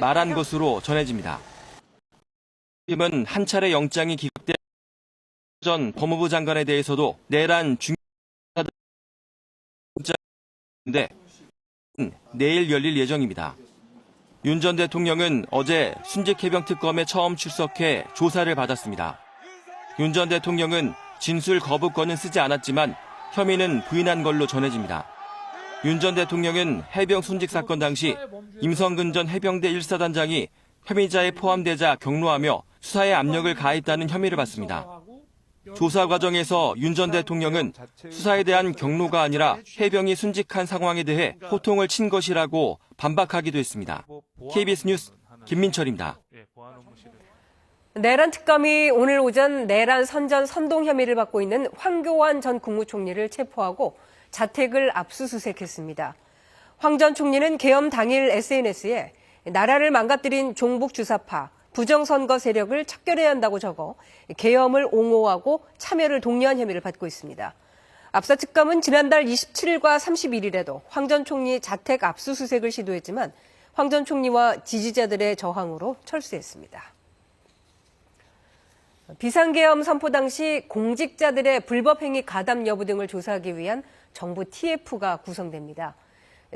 말한 것으로 전해집니다. 팀은 한 차례 영장이 기각된 전 법무부 장관에 대해서도 내란 중인데 내일 열릴 예정입니다. 윤 전 대통령은 어제 순직해병 특검에 처음 출석해 조사를 받았습니다. 윤 전 대통령은 진술 거부권은 쓰지 않았지만 혐의는 부인한 걸로 전해집니다. 윤 전 대통령은 해병 순직 사건 당시 임성근 전 해병대 1사단장이 혐의자에 포함되자 경로하며 수사에 압력을 가했다는 혐의를 받습니다. 조사 과정에서 윤 전 대통령은 수사에 대한 경로가 아니라 해병이 순직한 상황에 대해 호통을 친 것이라고 반박하기도 했습니다. KBS 뉴스 김민철입니다. 내란 특검이 오늘 오전 내란 선전 선동 혐의를 받고 있는 황교안 전 국무총리를 체포하고 자택을 압수수색했습니다. 황 전 총리는 계엄 당일 SNS에 나라를 망가뜨린 종북 주사파, 부정선거 세력을 척결해야 한다고 적어 계엄을 옹호하고 참여를 독려한 혐의를 받고 있습니다. 앞서 특검은 지난달 27일과 31일에도 황 전 총리 자택 압수수색을 시도했지만 황 전 총리와 지지자들의 저항으로 철수했습니다. 비상계엄 선포 당시 공직자들의 불법행위 가담 여부 등을 조사하기 위한 정부 TF가 구성됩니다.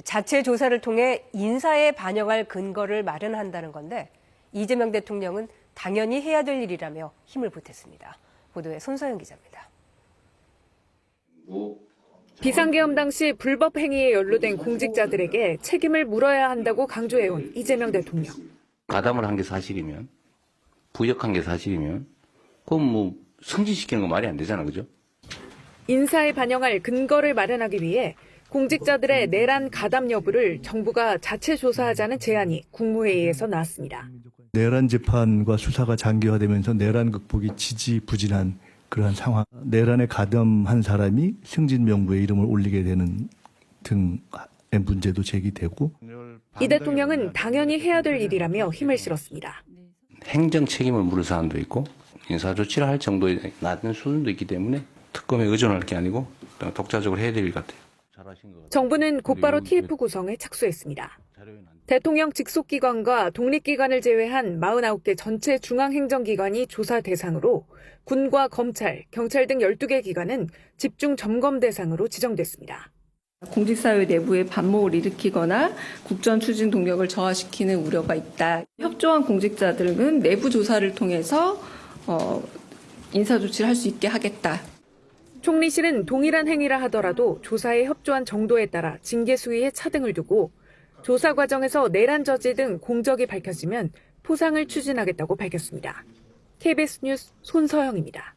자체 조사를 통해 인사에 반영할 근거를 마련한다는 건데 이재명 대통령은 당연히 해야 될 일이라며 힘을 보탰습니다. 보도에 손서영 기자입니다. 비상계엄 당시 불법 행위에 연루된 공직자들에게 책임을 물어야 한다고 강조해온 이재명 대통령. 가담을 한 게 사실이면 부역한 게 사실이면 그건 뭐 승진시키는 거 말이 안 되잖아 그죠? 인사에 반영할 근거를 마련하기 위해 공직자들의 내란 가담 여부를 정부가 자체 조사하자는 제안이 국무회의에서 나왔습니다. 내란 재판과 수사가 장기화되면서 내란 극복이 지지부진한 그러한 상황. 내란에 가담한 사람이 승진 명부에 이름을 올리게 되는 등의 문제도 제기되고 이 대통령은 당연히 해야 될 일이라며 힘을 실었습니다. 행정 책임을 물을 사안도 있고 인사 조치를 할 정도의 낮은 수준도 있기 때문에 특검에 의존할 게 아니고 독자적으로 해야 될일 같아요. 잘하신 것 같아요. 정부는 곧바로 TF 구성에 착수했습니다. 대통령 직속기관과 독립기관을 제외한 49개 전체 중앙행정기관이 조사 대상으로 군과 검찰, 경찰 등 12개 기관은 집중 점검 대상으로 지정됐습니다. 공직사회 내부에 반목을 일으키거나 국정 추진 동력을 저하시키는 우려가 있다. 협조한 공직자들은 내부 조사를 통해서 어, 인사 조치를 할 수 있게 하겠다. 총리실은 동일한 행위라 하더라도 조사에 협조한 정도에 따라 징계 수위에 차등을 두고 조사 과정에서 내란 저지 등 공적이 밝혀지면 포상을 추진하겠다고 밝혔습니다. KBS 뉴스 손서영입니다.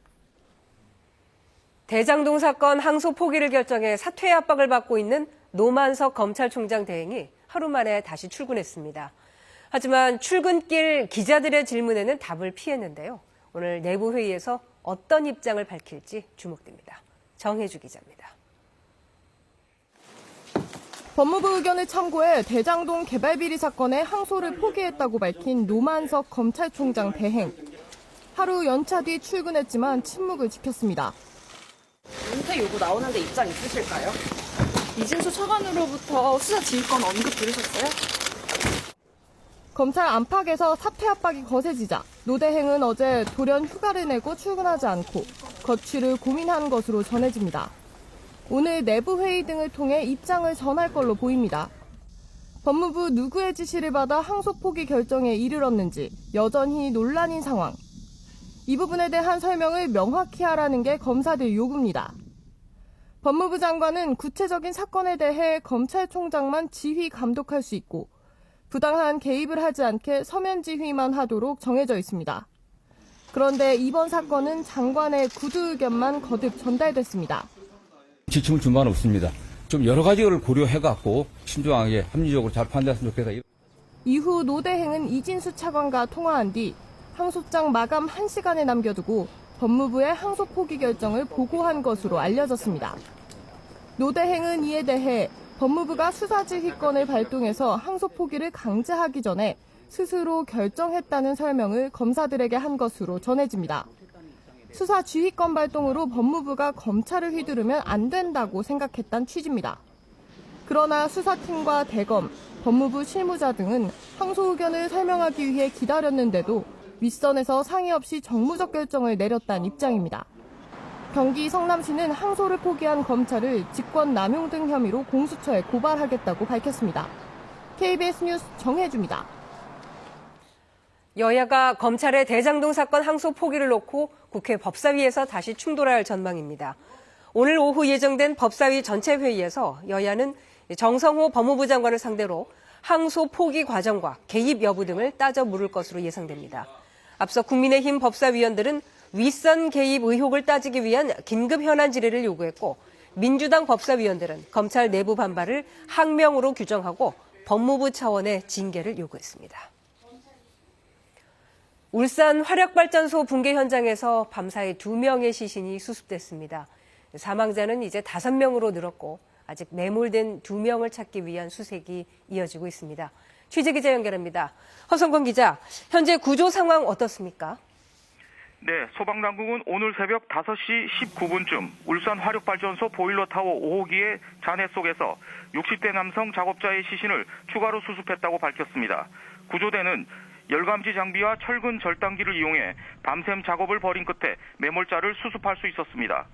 대장동 사건 항소 포기를 결정해 사퇴 압박을 받고 있는 노만석 검찰총장 대행이 하루 만에 다시 출근했습니다. 하지만 출근길 기자들의 질문에는 답을 피했는데요. 오늘 내부 회의에서 어떤 입장을 밝힐지 주목됩니다. 정혜주 기자입니다. 법무부 의견을 참고해 대장동 개발 비리 사건의 항소를 포기했다고 밝힌 노만석 검찰총장 대행. 하루 연차 뒤 출근했지만 침묵을 지켰습니다. 은퇴 요구 나오는데 입장 있으실까요? 이진수 차관으로부터 수사 지휘권 언급 들으셨어요? 검찰 안팎에서 사퇴 압박이 거세지자 노 대행은 어제 돌연 휴가를 내고 출근하지 않고 거취를 고민한 것으로 전해집니다. 오늘 내부 회의 등을 통해 입장을 전할 걸로 보입니다. 법무부 누구의 지시를 받아 항소 포기 결정에 이르렀는지 여전히 논란인 상황. 이 부분에 대한 설명을 명확히 하라는 게 검사들 요구입니다. 법무부 장관은 구체적인 사건에 대해 검찰총장만 지휘 감독할 수 있고 부당한 개입을 하지 않게 서면 지휘만 하도록 정해져 있습니다. 그런데 이번 사건은 장관의 구두 의견만 거듭 전달됐습니다. 지침을 준 바는 없습니다. 좀 여러 가지를 고려해갖고 신중하게 합리적으로 잘 판단했으면 좋겠다. 이후 노 대행은 이진수 차관과 통화한 뒤 항소장 마감 1시간에 남겨두고 법무부에 항소 포기 결정을 보고한 것으로 알려졌습니다. 노 대행은 이에 대해 법무부가 수사지휘권을 발동해서 항소 포기를 강제하기 전에 스스로 결정했다는 설명을 검사들에게 한 것으로 전해집니다. 수사 지휘권 발동으로 법무부가 검찰을 휘두르면 안 된다고 생각했단 취지입니다. 그러나 수사팀과 대검, 법무부 실무자 등은 항소 의견을 설명하기 위해 기다렸는데도 윗선에서 상의 없이 정무적 결정을 내렸다는 입장입니다. 경기 성남시는 항소를 포기한 검찰을 직권 남용 등 혐의로 공수처에 고발하겠다고 밝혔습니다. KBS 뉴스 정혜주입니다. 여야가 검찰의 대장동 사건 항소 포기를 놓고 국회 법사위에서 다시 충돌할 전망입니다. 오늘 오후 예정된 법사위 전체 회의에서 여야는 정성호 법무부 장관을 상대로 항소 포기 과정과 개입 여부 등을 따져 물을 것으로 예상됩니다. 앞서 국민의힘 법사위원들은 윗선 개입 의혹을 따지기 위한 긴급 현안 질의를 요구했고 민주당 법사위원들은 검찰 내부 반발을 항명으로 규정하고 법무부 차원의 징계를 요구했습니다. 울산 화력발전소 붕괴 현장에서 밤사이 두 명의 시신이 수습됐습니다. 사망자는 이제 다섯 명으로 늘었고 아직 매몰된 두 명을 찾기 위한 수색이 이어지고 있습니다. 취재 기자 연결합니다. 허성건 기자, 현재 구조 상황 어떻습니까? 네, 소방당국은 오늘 새벽 5시 19분쯤 울산 화력발전소 보일러타워 5호기의 잔해 속에서 60대 남성 작업자의 시신을 추가로 수습했다고 밝혔습니다. 구조대는 열감지 장비와 철근 절단기를 이용해 밤샘 작업을 벌인 끝에 매몰자를 수습할 수 있었습니다.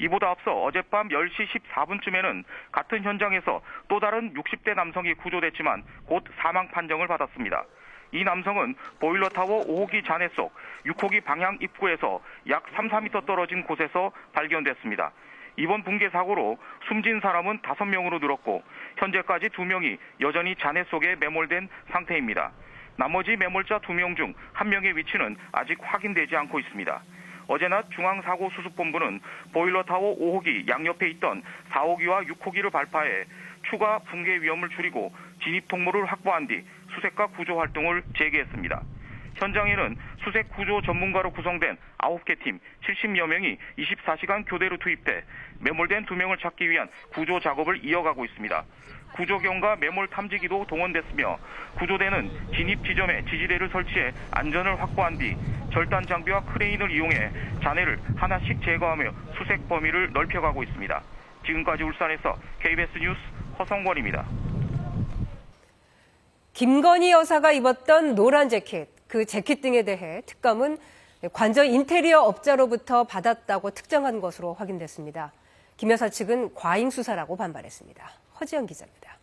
이보다 앞서 어젯밤 10시 14분쯤에는 같은 현장에서 또 다른 60대 남성이 구조됐지만 곧 사망 판정을 받았습니다. 이 남성은 보일러타워 5호기 잔해 속 6호기 방향 입구에서 약 3, 4m 떨어진 곳에서 발견됐습니다. 이번 붕괴 사고로 숨진 사람은 5명으로 늘었고 현재까지 2명이 여전히 잔해 속에 매몰된 상태입니다. 나머지 매몰자 2명 중 1명의 위치는 아직 확인되지 않고 있습니다. 어제 낮 중앙사고수습본부는 보일러타워 5호기 양옆에 있던 4호기와 6호기를 발파해 추가 붕괴 위험을 줄이고 진입 통로를 확보한 뒤 수색과 구조 활동을 재개했습니다. 현장에는 수색 구조 전문가로 구성된 9개 팀 70여 명이 24시간 교대로 투입돼 매몰된 2명을 찾기 위한 구조 작업을 이어가고 있습니다. 구조경과 매몰 탐지기도 동원됐으며 구조대는 진입 지점에 지지대를 설치해 안전을 확보한 뒤 절단 장비와 크레인을 이용해 잔해를 하나씩 제거하며 수색 범위를 넓혀가고 있습니다. 지금까지 울산에서 KBS 뉴스 허성권입니다. 김건희 여사가 입었던 노란 재킷, 그 재킷 등에 대해 특검은 관저 인테리어 업자로부터 받았다고 특정한 것으로 확인됐습니다. 김 여사 측은 과잉 수사라고 반발했습니다. 허지영 기자입니다.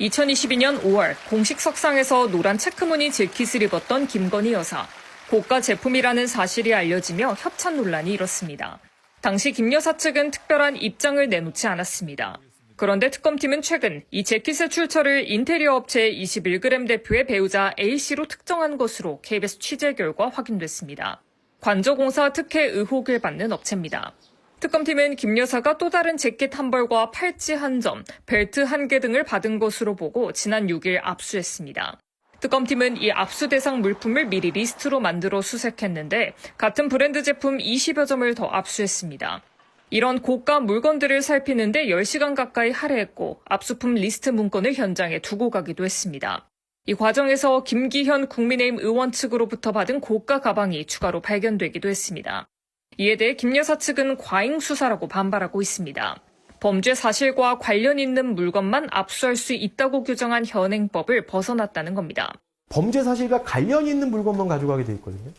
2022년 5월 공식 석상에서 노란 체크무늬 재킷을 입었던 김건희 여사. 고가 제품이라는 사실이 알려지며 협찬 논란이 일었습니다. 당시 김 여사 측은 특별한 입장을 내놓지 않았습니다. 그런데 특검팀은 최근 이 재킷의 출처를 인테리어 업체 21g 대표의 배우자 A씨로 특정한 것으로 KBS 취재 결과 확인됐습니다. 관저공사 특혜 의혹을 받는 업체입니다. 특검팀은 김 여사가 또 다른 재킷 한 벌과 팔찌 한 점, 벨트 한 개 등을 받은 것으로 보고 지난 6일 압수했습니다. 특검팀은 이 압수 대상 물품을 미리 리스트로 만들어 수색했는데 같은 브랜드 제품 20여 점을 더 압수했습니다. 이런 고가 물건들을 살피는데 10시간 가까이 할애했고 압수품 리스트 문건을 현장에 두고 가기도 했습니다. 이 과정에서 김기현 국민의힘 의원 측으로부터 받은 고가 가방이 추가로 발견되기도 했습니다. 이에 대해 김 여사 측은 과잉 수사라고 반발하고 있습니다. 범죄 사실과 관련 있는 물건만 압수할 수 있다고 규정한 현행법을 벗어났다는 겁니다. 범죄 사실과 관련 있는 물건만 가져가게 돼 있거든요.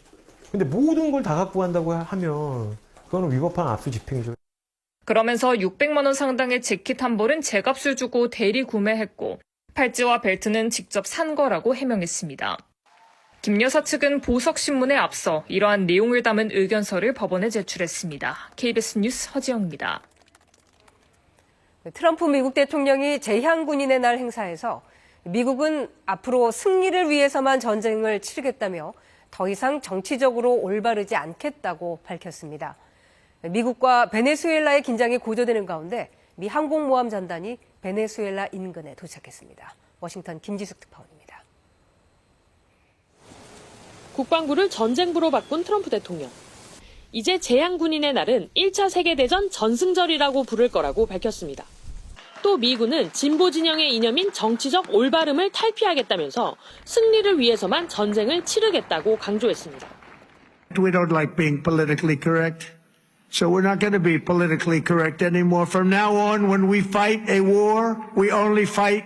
근데 모든 걸 다 갖고 간다고 하면 그거는 위법한 압수 집행이죠. 그러면서 600만 원 상당의 재킷 한 벌은 제값을 주고 대리 구매했고 팔찌와 벨트는 직접 산 거라고 해명했습니다. 김 여사 측은 보석신문에 앞서 이러한 내용을 담은 의견서를 법원에 제출했습니다. KBS 뉴스 허지영입니다. 트럼프 미국 대통령이 재향군인의 날 행사에서 미국은 앞으로 승리를 위해서만 전쟁을 치르겠다며 더 이상 정치적으로 올바르지 않겠다고 밝혔습니다. 미국과 베네수엘라의 긴장이 고조되는 가운데 미 항공모함 전단이 베네수엘라 인근에 도착했습니다. 워싱턴 김지숙 특파원입니다. 국방부를 전쟁부로 바꾼 트럼프 대통령. 이제 재향군인의 날은 1차 세계대전 전승절이라고 부를 거라고 밝혔습니다. 또 미군은 진보 진영의 이념인 정치적 올바름을 탈피하겠다면서 승리를 위해서만 전쟁을 치르겠다고 강조했습니다. We don't like being politically correct. So we're not going to be politically correct anymore. From now on, when we fight a war, we only fight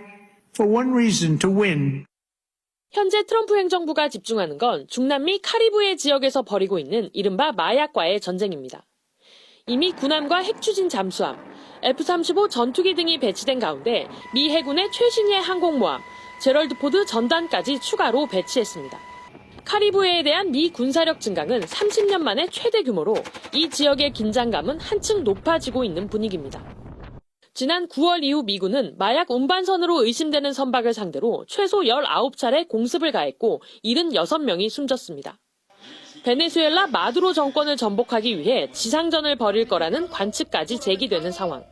for one reason, to win. 현재 트럼프 행정부가 집중하는 건 중남미 카리브해 지역에서 벌이고 있는 이른바 마약과의 전쟁입니다. 이미 군함과 핵추진 잠수함, F-35 전투기 등이 배치된 가운데 미 해군의 최신의 항공모함, 제럴드 포드 전단까지 추가로 배치했습니다. 카리브해에 대한 미 군사력 증강은 30년 만에 최대 규모로 이 지역의 긴장감은 한층 높아지고 있는 분위기입니다. 지난 9월 이후 미군은 마약 운반선으로 의심되는 선박을 상대로 최소 19차례 공습을 가했고 76명이 숨졌습니다. 베네수엘라 마두로 정권을 전복하기 위해 지상전을 벌일 거라는 관측까지 제기되는 상황.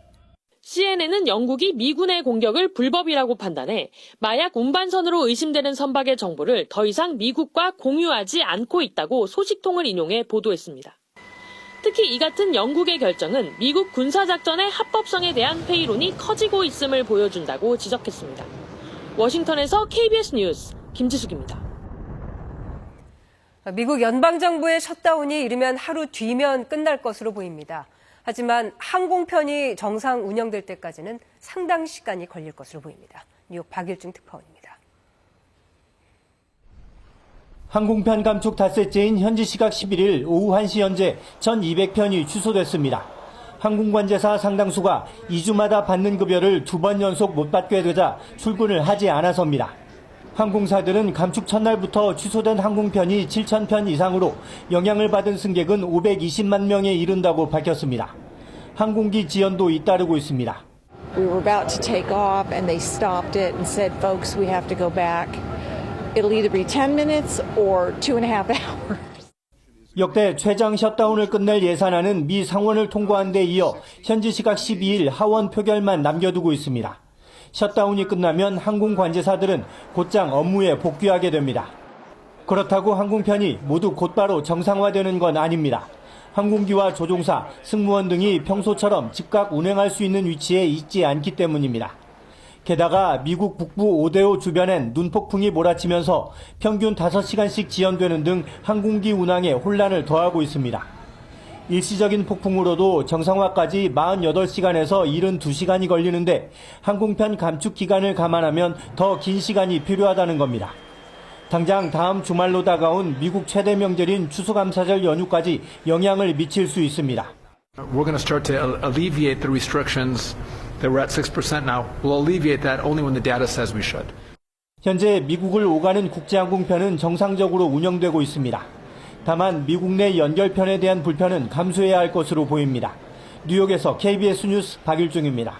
CNN은 영국이 미군의 공격을 불법이라고 판단해 마약 운반선으로 의심되는 선박의 정보를 더 이상 미국과 공유하지 않고 있다고 소식통을 인용해 보도했습니다. 특히 이 같은 영국의 결정은 미국 군사작전의 합법성에 대한 회의론이 커지고 있음을 보여준다고 지적했습니다. 워싱턴에서 KBS 뉴스 김지숙입니다. 미국 연방정부의 셧다운이 이르면 하루 뒤면 끝날 것으로 보입니다. 하지만 항공편이 정상 운영될 때까지는 상당 시간이 걸릴 것으로 보입니다. 뉴욕 박일중 특파원입니다. 항공편 감축 닷새째인 현지 시각 11일 오후 1시 현재 1,200편이 취소됐습니다. 항공관제사 상당수가 2주마다 받는 급여를 두 번 연속 못 받게 되자 출근을 하지 않아서입니다. 항공사들은 감축 첫날부터 취소된 항공편이 7,000편 이상으로 영향을 받은 승객은 520만 명에 이른다고 밝혔습니다. 항공기 지연도 잇따르고 있습니다. We were about to take off and they stopped it and said, folks, we have to go back. It'll either be 10 minutes or two and a half hours. 역대 최장 셧다운을 끝낼 예산안은 미 상원을 통과한 데 이어 현지 시각 12일 하원 표결만 남겨두고 있습니다. 셧다운이 끝나면 항공 관제사들은 곧장 업무에 복귀하게 됩니다. 그렇다고 항공편이 모두 곧바로 정상화되는 건 아닙니다. 항공기와 조종사, 승무원 등이 평소처럼 즉각 운행할 수 있는 위치에 있지 않기 때문입니다. 게다가 미국 북부 오데오 주변엔 눈폭풍이 몰아치면서 평균 5시간씩 지연되는 등 항공기 운항에 혼란을 더하고 있습니다. 일시적인 폭풍으로도 정상화까지 48시간에서 72시간이 걸리는데 항공편 감축 기간을 감안하면 더 긴 시간이 필요하다는 겁니다. 당장 다음 주말로 다가온 미국 최대 명절인 추수감사절 연휴까지 영향을 미칠 수 있습니다. We're going to start to alleviate the restrictions that we're at 6% now. We'll alleviate that only when the data says we should. 현재 미국을 오가는 국제항공편은 정상적으로 운영되고 있습니다. 다만 미국 내 연결편에 대한 불편은 감수해야 할 것으로 보입니다. 뉴욕에서 KBS 뉴스 박일중입니다.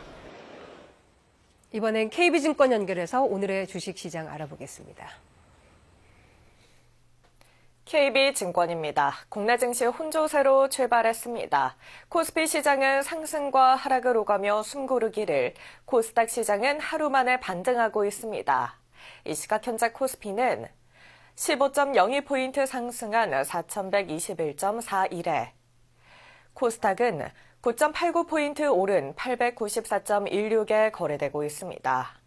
이번엔 KB증권 연결해서 오늘의 주식시장 알아보겠습니다. KB증권입니다. 국내 증시 혼조세로 출발했습니다. 코스피 시장은 상승과 하락을 오가며 숨고르기를, 코스닥 시장은 하루 만에 반등하고 있습니다. 이 시각 현재 코스피는 15.02포인트 상승한 4,121.41에, 코스닥은 9.89포인트 오른 894.16에 거래되고 있습니다.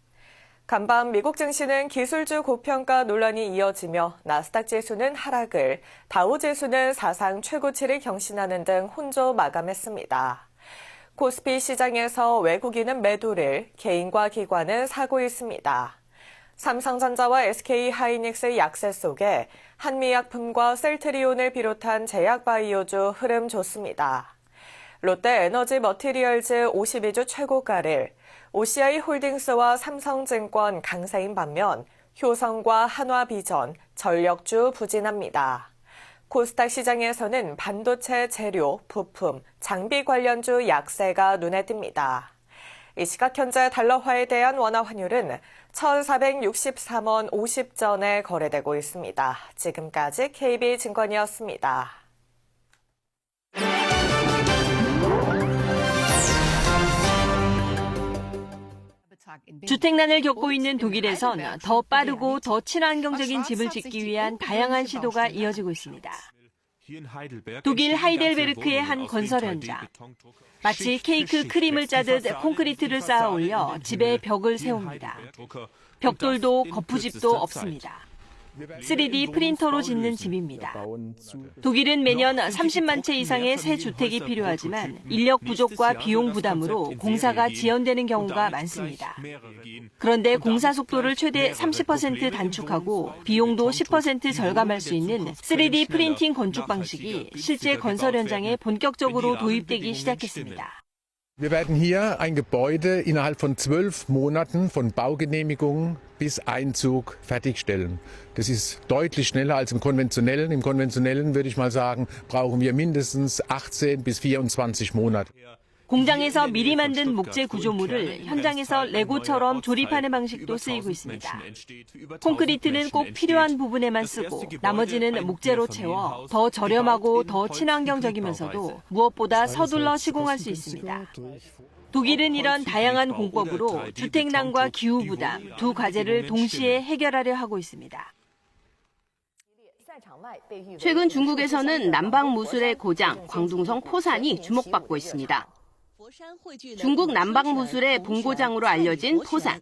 간밤 미국 증시는 기술주 고평가 논란이 이어지며 나스닥 지수는 하락을, 다우 지수는 사상 최고치를 경신하는 등 혼조 마감했습니다. 코스피 시장에서 외국인은 매도를, 개인과 기관은 사고 있습니다. 삼성전자와 SK 하이닉스 약세 속에 한미약품과 셀트리온을 비롯한 제약바이오주 흐름 좋습니다. 롯데 에너지 머티리얼즈 52주 최고가를 OCI 홀딩스와 삼성증권 강세인 반면 효성과 한화비전, 전력주 부진합니다. 코스닥 시장에서는 반도체 재료, 부품, 장비 관련주 약세가 눈에 띕니다. 이 시각 현재 달러화에 대한 원화 환율은 1,463원 50전에 거래되고 있습니다. 지금까지 KB증권이었습니다. 주택난을 겪고 있는 독일에선 더 빠르고 더 친환경적인 집을 짓기 위한 다양한 시도가 이어지고 있습니다. 독일 하이델베르크의 한 건설 현장. 마치 케이크 크림을 짜듯 콘크리트를 쌓아 올려 집에 벽을 세웁니다. 벽돌도 거푸집도 없습니다. 3D 프린터로 짓는 집입니다. 독일은 매년 30만 채 이상의 새 주택이 필요하지만 인력 부족과 비용 부담으로 공사가 지연되는 경우가 많습니다. 그런데 공사 속도를 최대 30% 단축하고 비용도 10% 절감할 수 있는 3D 프린팅 건축 방식이 실제 건설 현장에 본격적으로 도입되기 시작했습니다. Wir werden hier ein Gebäude innerhalb von zwölf Monaten von Baugenehmigung bis Einzug fertigstellen. Das ist deutlich schneller als im konventionellen. Im konventionellen würde ich mal sagen, brauchen wir mindestens 18 bis 24 Monate. 공장에서 미리 만든 목재 구조물을 현장에서 레고처럼 조립하는 방식도 쓰이고 있습니다. 콘크리트는 꼭 필요한 부분에만 쓰고 나머지는 목재로 채워 더 저렴하고 더 친환경적이면서도 무엇보다 서둘러 시공할 수 있습니다. 독일은 이런 다양한 공법으로 주택난과 기후 부담 두 과제를 동시에 해결하려 하고 있습니다. 최근 중국에서는 남방 무술의 고장 광둥성 포산이 주목받고 있습니다. 중국 남방 무술의 본고장으로 알려진 포산.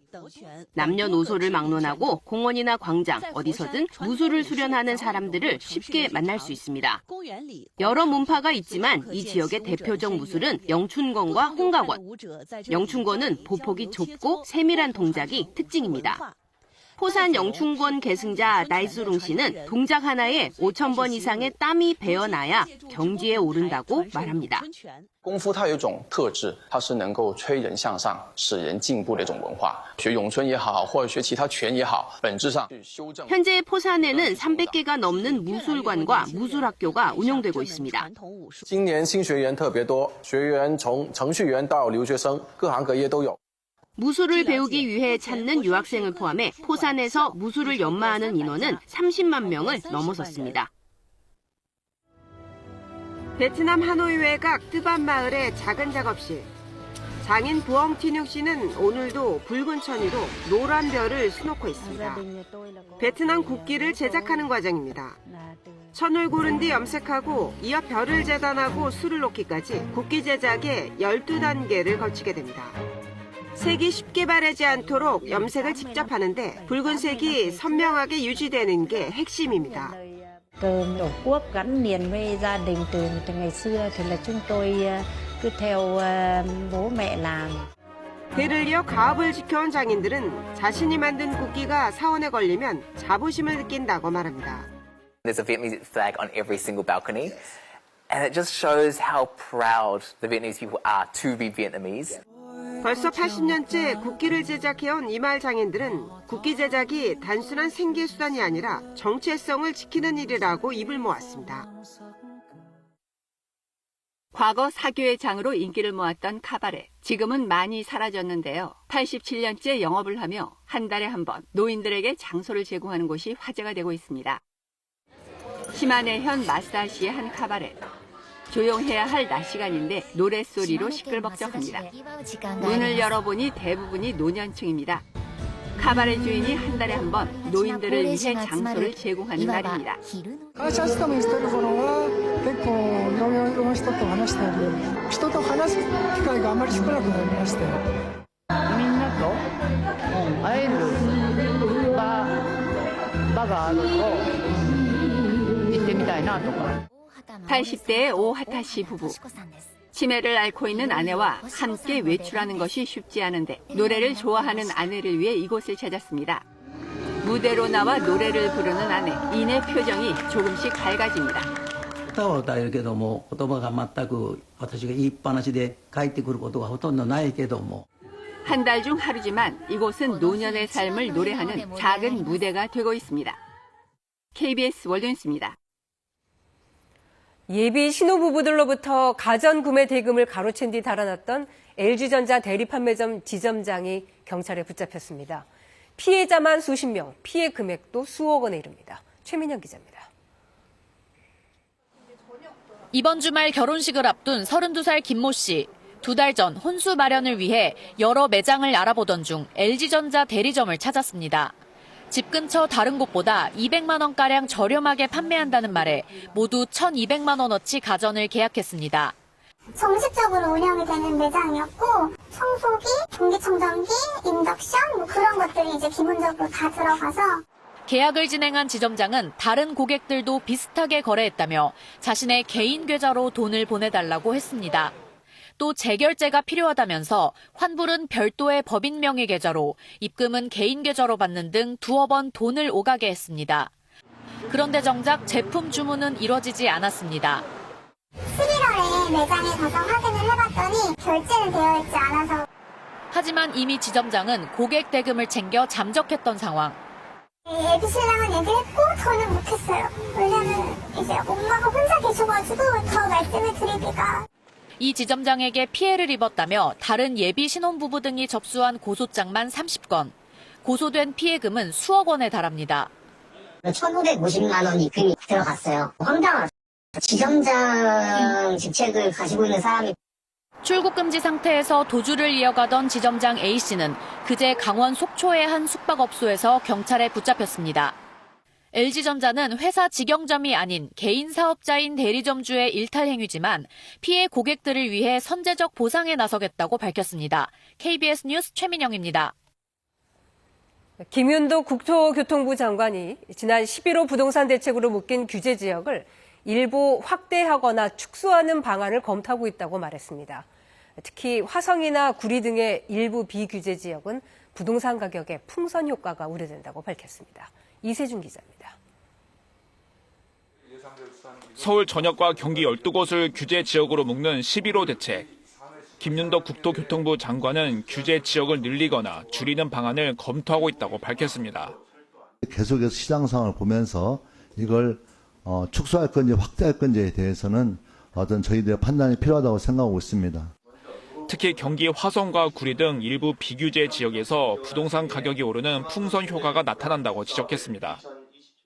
남녀노소를 막론하고 공원이나 광장 어디서든 무술을 수련하는 사람들을 쉽게 만날 수 있습니다. 여러 문파가 있지만 이 지역의 대표적 무술은 영춘권과 홍가권. 영춘권은 보폭이 좁고 세밀한 동작이 특징입니다. 포산 영춘권 계승자 나이수룽 씨는 동작 하나에 5천 번 이상의 땀이 배어나야 경지에 오른다고 말합니다. 功夫它有一种特质，它是能够催人向上、使人进步的一种文化。学咏春也好，或者学其他拳也好，本质上去修正。 현재 포산에는 300개가 넘는 무술관과 무술학교가 운영되고 있습니다. 今年新学员特别多，学员从程序员到留学生，各行各业都有。 무술을 배우기 위해 찾는 유학생을 포함해 포산에서 무술을 연마하는 인원은 30만 명을 넘어섰습니다. 베트남 하노이 외곽 뜨반 마을의 작은 작업실. 장인 부엉 티눅 씨는 오늘도 붉은 천이로 노란 별을 수놓고 있습니다. 베트남 국기를 제작하는 과정입니다. 천을 고른 뒤 염색하고 이어 별을 재단하고 술을 놓기까지 국기 제작에 12단계를 거치게 됩니다. 색이 쉽게 바래지 않도록 염색을 직접 하는데 붉은색이 선명하게 유지되는 게 핵심입니다. cờ tổ quốc gắn liền với gia đình từ, từ ngày xưa thì là chúng tôi cứ theo bố mẹ làm. 대를 이어 가업을 지켜온 장인들은 자신이 만든 국기가 사원에 걸리면 자부심을 느낀다고 말합니다. There's a Vietnamese flag on every single balcony, and it just shows how proud the Vietnamese people are to be Vietnamese. 벌써 80년째 국기를 제작해온 이말 장인들은 국기 제작이 단순한 생계 수단이 아니라 정체성을 지키는 일이라고 입을 모았습니다. 과거 사교의 장으로 인기를 모았던 카바레. 지금은 많이 사라졌는데요. 87년째 영업을 하며 한 달에 한 번 노인들에게 장소를 제공하는 곳이 화제가 되고 있습니다. 시마네현 마사시의 한 카바레. 조용해야 할 낮 시간인데 노랫소리로 시끌벅적합니다. 문을 열어보니 대부분이 노년층입니다. 카바레 주인이 한 달에 한 번 노인들을 위해 장소를 제공하는 날입니다. 会社勤めしてる頃は結構農業の人と話したり人と話す機会があまり少なくなりましてみんなと、会える場場があると行ってみたいなとか 80대의 오하타시 부부. 치매를 앓고 있는 아내와 함께 외출하는 것이 쉽지 않은데 노래를 좋아하는 아내를 위해 이곳을 찾았습니다. 무대로 나와 노래를 부르는 아내, 이내 표정이 조금씩 밝아집니다. 歌は歌えるけども言葉が全く私が言いっぱなしで帰ってくることがほとんどないけども 한 달 중 하루지만 이곳은 노년의 삶을 노래하는 작은 무대가 되고 있습니다. KBS 월드뉴스입니다. 예비 신혼부부들로부터 가전 구매 대금을 가로챈 뒤 달아났던 LG전자 대리 판매점 지점장이 경찰에 붙잡혔습니다. 피해자만 수십 명, 피해 금액도 수억 원에 이릅니다. 최민영 기자입니다. 이번 주말 결혼식을 앞둔 32살 김모 씨. 두 달 전 혼수 마련을 위해 여러 매장을 알아보던 중 LG전자 대리점을 찾았습니다. 집 근처 다른 곳보다 200만 원가량 저렴하게 판매한다는 말에 모두 1,200만 원어치 가전을 계약했습니다. 정식적으로 운영이 되는 매장이었고 청소기, 공기청정기, 인덕션 뭐 그런 것들이 이제 기본적으로 다 들어가서 계약을 진행한 지점장은 다른 고객들도 비슷하게 거래했다며 자신의 개인 계좌로 돈을 보내달라고 했습니다. 또 재결제가 필요하다면서 환불은 별도의 법인 명의 계좌로 입금은 개인 계좌로 받는 등 두어 번 돈을 오가게 했습니다. 그런데 정작 제품 주문은 이뤄지지 않았습니다. 11월에 매장에 가서 확인을 해봤더니 결제는 되어 있지 않아서 하지만 이미 지점장은 고객 대금을 챙겨 잠적했던 상황. 애기 신랑은 얘기했고 저는 못했어요. 왜냐면 이제 엄마가 혼자 계셔가지고 더 말씀을 드리기가 이 지점장에게 피해를 입었다며 다른 예비 신혼부부 등이 접수한 고소장만 30건, 고소된 피해금은 수억 원에 달합니다. 1,550만 원 입금이 들어갔어요. 황당한 지점장 직책을 가지고 있는 사람이 출국 금지 상태에서 도주를 이어가던 지점장 A씨는 그제 강원 속초의 한 숙박업소에서 경찰에 붙잡혔습니다. LG전자는 회사 직영점이 아닌 개인 사업자인 대리점주의 일탈 행위지만 피해 고객들을 위해 선제적 보상에 나서겠다고 밝혔습니다. KBS 뉴스 최민영입니다. 김윤도 국토교통부 장관이 지난 11호 부동산 대책으로 묶인 규제 지역을 일부 확대하거나 축소하는 방안을 검토하고 있다고 말했습니다. 특히 화성이나 구리 등의 일부 비규제 지역은 부동산 가격의 풍선 효과가 우려된다고 밝혔습니다. 이세준 기자입니다. 서울 전역과 경기 12곳을 규제 지역으로 묶는 11호 대책. 김윤덕 국토교통부 장관은 규제 지역을 늘리거나 줄이는 방안을 검토하고 있다고 밝혔습니다. 계속해서 시장 상황을 보면서 이걸 어, 축소할 건지 확대할 건지에 대해서는 어떤 저희들의 판단이 필요하다고 생각하고 있습니다. 특히 경기 화성과 구리 등 일부 비규제 지역에서 부동산 가격이 오르는 풍선 효과가 나타난다고 지적했습니다.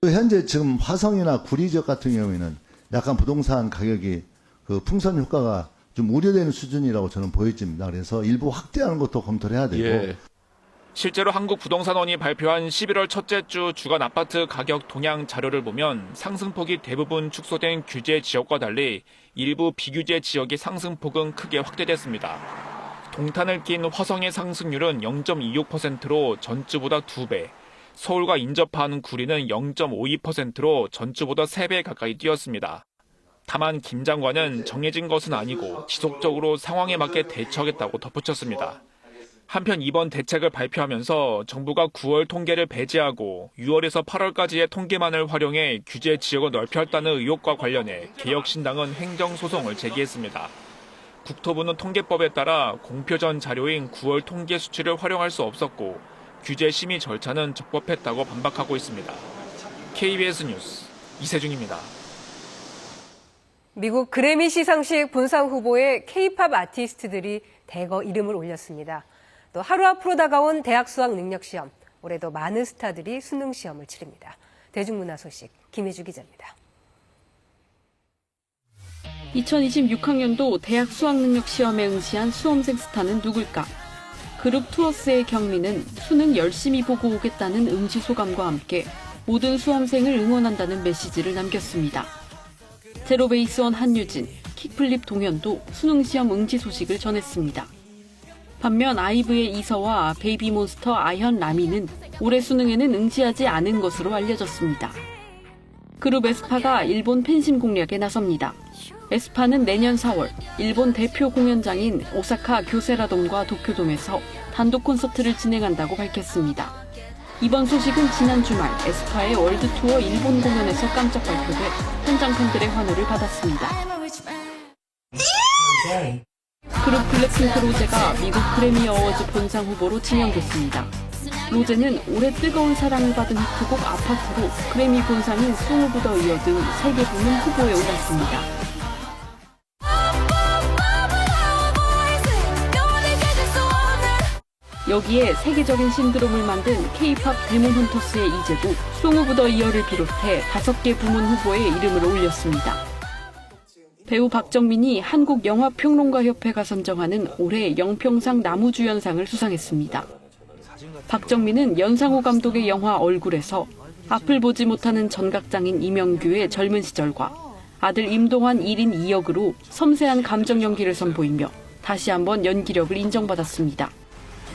현재 지금 화성이나 구리 지역 같은 경우에는 약간 부동산 가격이 그 풍선 효과가 좀 우려되는 수준이라고 저는 보여집니다. 그래서 일부 확대하는 것도 검토를 해야 되고 실제로 한국 부동산원이 발표한 11월 첫째 주 주간 아파트 가격 동향 자료를 보면 상승폭이 대부분 축소된 규제 지역과 달리 일부 비규제 지역의 상승폭은 크게 확대됐습니다. 동탄을 낀 화성의 상승률은 0.26%로 전주보다 2배, 서울과 인접한 구리는 0.52%로 전주보다 3배 가까이 뛰었습니다. 다만 김 장관은 정해진 것은 아니고 지속적으로 상황에 맞게 대처하겠다고 덧붙였습니다. 한편 이번 대책을 발표하면서 정부가 9월 통계를 배제하고 6월에서 8월까지의 통계만을 활용해 규제 지역을 넓혔다는 의혹과 관련해 개혁신당은 행정소송을 제기했습니다. 국토부는 통계법에 따라 공표 전 자료인 9월 통계 수치를 활용할 수 없었고 규제 심의 절차는 적법했다고 반박하고 있습니다. KBS 뉴스 이세준입니다. 미국 그래미 시상식 본상 후보에 K-팝 아티스트들이 대거 이름을 올렸습니다. 또 하루 앞으로 다가온 대학 수학 능력 시험. 올해도 많은 스타들이 수능 시험을 치릅니다. 대중문화 소식 김혜주 기자입니다. 2026학년도 대학 수학 능력 시험에 응시한 수험생 스타는 누굴까? 그룹 투어스의 경리는 수능 열심히 보고 오겠다는 응시 소감과 함께 모든 수험생을 응원한다는 메시지를 남겼습니다. 제로베이스원 한유진, 킥플립 동현도 수능 시험 응시 소식을 전했습니다. 반면 아이브의 이서와 베이비몬스터 아현 라미는 올해 수능에는 응시하지 않은 것으로 알려졌습니다. 그룹 에스파가 일본 팬심 공략에 나섭니다. 에스파는 내년 4월 일본 대표 공연장인 오사카 교세라돔과 도쿄돔에서 단독 콘서트를 진행한다고 밝혔습니다. 이번 소식은 지난 주말 에스파의 월드 투어 일본 공연에서 깜짝 발표돼 현장 팬들의 환호를 받았습니다. 그룹 블랙핑크 로제가 미국 그래미 어워즈 본상 후보로 지명됐습니다. 로제는 올해 뜨거운 사랑을 받은 히트곡 아파트로 그래미 본상인 송 오브 더 이어 등 3개 부문 후보에 올랐습니다. 여기에 세계적인 신드롬을 만든 K-팝 데몬 헌터스의 이제도 송 오브 더 이어를 비롯해 5개 부문 후보에 이름을 올렸습니다. 배우 박정민이 한국 영화평론가협회가 선정하는 올해 영평상 나무주연상을 수상했습니다. 박정민은 연상호 감독의 영화 얼굴에서 앞을 보지 못하는 전각장인 이명규의 젊은 시절과 아들 임동환 1인 2역으로 섬세한 감정 연기를 선보이며 다시 한번 연기력을 인정받았습니다.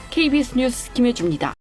KBS 뉴스 김혜주입니다.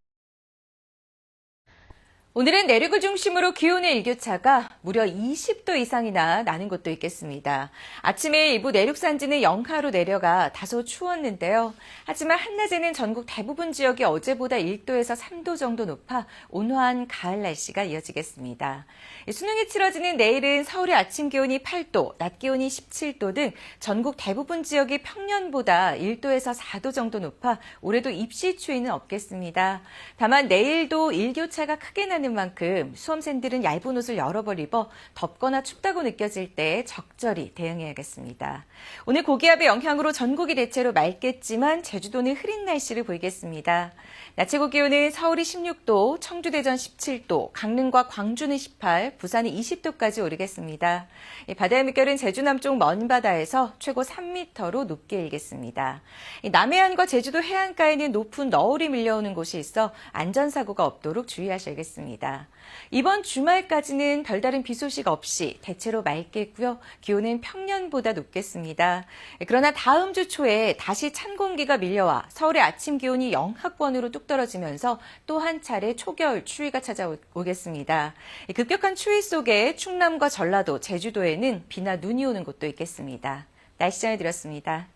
오늘은 내륙을 중심으로 기온의 일교차가 무려 20도 이상이나 나는 곳도 있겠습니다. 아침에 일부 내륙 산지는 영하로 내려가 다소 추웠는데요. 하지만 한낮에는 전국 대부분 지역이 어제보다 1도에서 3도 정도 높아 온화한 가을 날씨가 이어지겠습니다. 수능이 치러지는 내일은 서울의 아침 기온이 8도, 낮 기온이 17도 등 전국 대부분 지역이 평년보다 1도에서 4도 정도 높아 올해도 입시 추위는 없겠습니다. 다만 내일도 일교차가 크게 나는 만큼 수험생들은 얇은 옷을 여러 벌 입어 덥거나 춥다고 느껴질 때 적절히 대응해야겠습니다. 오늘 고기압의 영향으로 전국이 대체로 맑겠지만 제주도는 흐린 날씨를 보이겠습니다. 낮 최고 기온은 서울이 16도, 청주 대전 17도, 강릉과 광주는 18, 부산이 20도까지 오르겠습니다. 바다의 물결은 제주 남쪽 먼 바다에서 최고 3m로 높게 일겠습니다. 남해안과 제주도 해안가에는 높은 너울이 밀려오는 곳이 있어 안전사고가 없도록 주의하셔야겠습니다. 이번 주말까지는 별다른 비 소식 없이 대체로 맑겠고요. 기온은 평년보다 높겠습니다. 그러나 다음 주 초에 다시 찬 공기가 밀려와 서울의 아침 기온이 영하권으로 뚝 떨어지면서 또 한 차례 초겨울 추위가 찾아오겠습니다. 급격한 추위 속에 충남과 전라도, 제주도에는 비나 눈이 오는 곳도 있겠습니다. 날씨 전해드렸습니다.